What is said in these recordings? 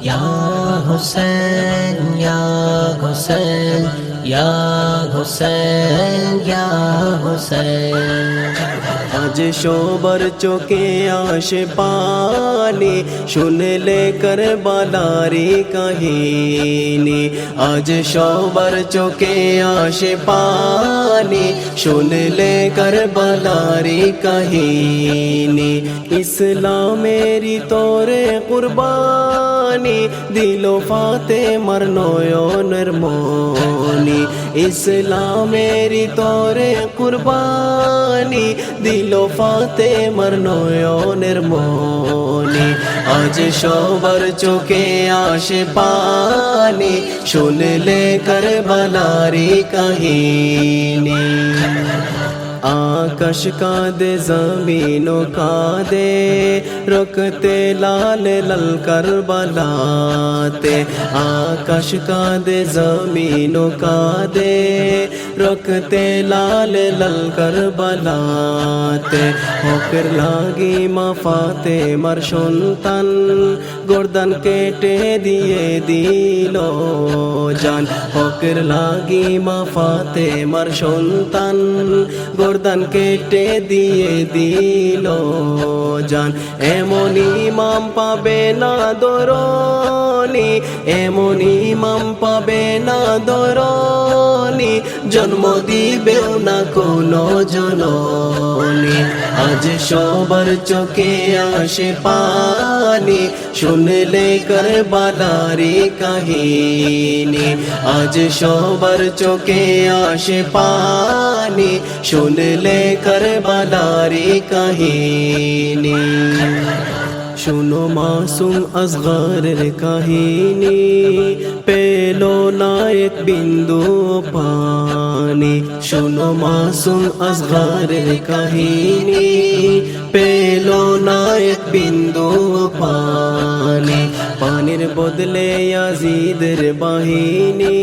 یا حسین یا حسین یا حسین یا حسین۔ আজ সবার চোখে আসে পানি। শুনলে কর বালারি কাহিনী। আজ সবার চোখে আসে পানি। শুনলে কর বালারি কাহিনী। ইসলামেরি তোরে কুরবানি। দিল ফাতে মার নয়নের মনি ইসলামেরি তোরে কুরবানি দিল ফাতে মার নয়নের মনি আজ সবার চোখে আসে পানি শুনলে কর বালারি কাহিনী আকাশ কাঁদে জমিনো কাঁদে রকতে লাল লাল করবলাতে আকাশ কাঁদে জমিনো কাঁদে রকতে লাল লাল করবলাতে হকের লাগি মাফাতে মার সন্তান গর্দান কেটে দিয়ে দিল জান হকের লাগি মাফাতে মার সন্তান গর্দান কেটে দিয়ে দিল জান। এমনই মাম পাবে না দরনি এমনই মাম পাবে না দরনি। জন্ম দিবেও না কোনো জননি। আজ সবার চোখে আসে পানি, শুনলে কর বালারি কাহিনী। আজ সবার চোখে আসে পানি। শুনলে কর বালারি কাহিনী শুনো মাসুম আসগরের কাহিনী পেল না এক বিন্দু পানি শুনো মাসুম আসগরের কাহিনী পেল না এক বিন্দু পানি পানির বদলে ইয়াজিদের বাহিনী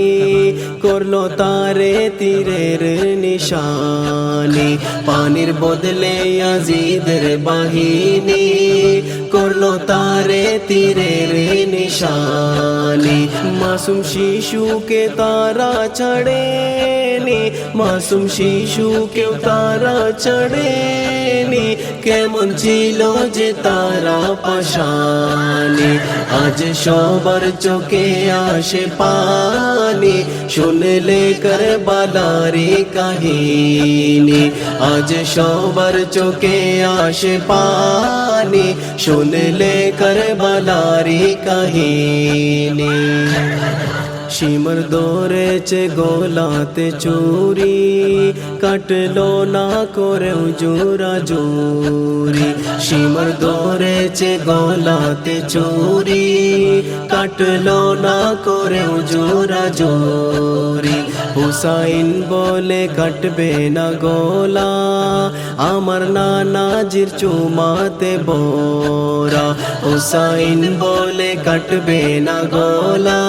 করল তারে তীরের নিশানি। পানির বদলে ইয়াজিদের বাহিনী করল তারে তীরের নিশানি। মাসুম শিশুকে তারা চড়েনি মাসুম শিশুকেও তারা চড়েনি কেমন ছিল যে তারা পাশানি? আজ সবার চোখে আসে পানি। শুনলে কর বালারি কাহিনী। আজ সবার চোখে আসে পানি। শুনলে কর বালারি কাহিনী। শিমর দৌড়েছে গোলাতে চুরি। কাটলো না করেও জোরা জোরি শিমর দৌড়েছে গোলাতে চুরি। কাটলো না করেও জোরা জোরি হুসাইন বলে কাটবে না গোলা। আমার নানাজির চুমাতে বোরা। হুসাইন বলে কাটবে না গোলা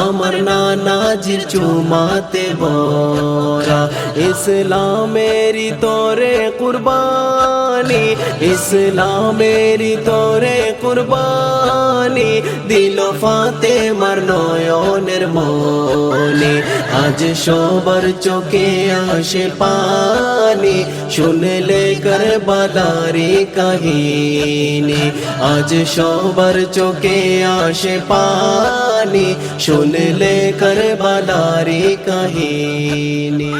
আমার নানাজির চুমাতে বোরা ইসলামেরি তোরে কুরবানি ইসলামেরি তোরে কুরবানি দিল ফাতে মার নয়নের মনে। আজ সবার চোখে আসে পানি, শুনলে কর বাদারি কাহিনী। আজ সবার চোখে আসে পানি, শুনলে কর বাদারি কাহিনী।